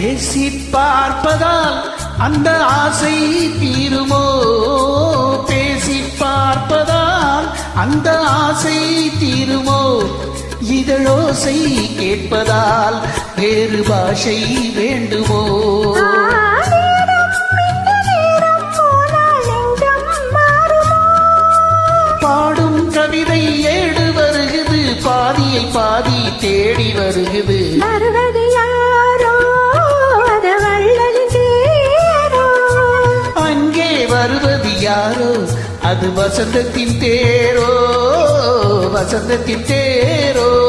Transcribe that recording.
பேசி பார்ப்பதால் அந்த ஆசை தீருமோ? பேசி பார்ப்பதால் அந்த ஆசை தீருமோ? இதழோசை கேட்பதால் வேறு பாஷை வேண்டுமோ? பாடும் கவிதை ஏடு வருகிறது பாதியை பாதி தேடி வருகுது. வருவது யாரோ? அது வசந்தத்தின் தேரோ வசந்தத்தின் தேரோ.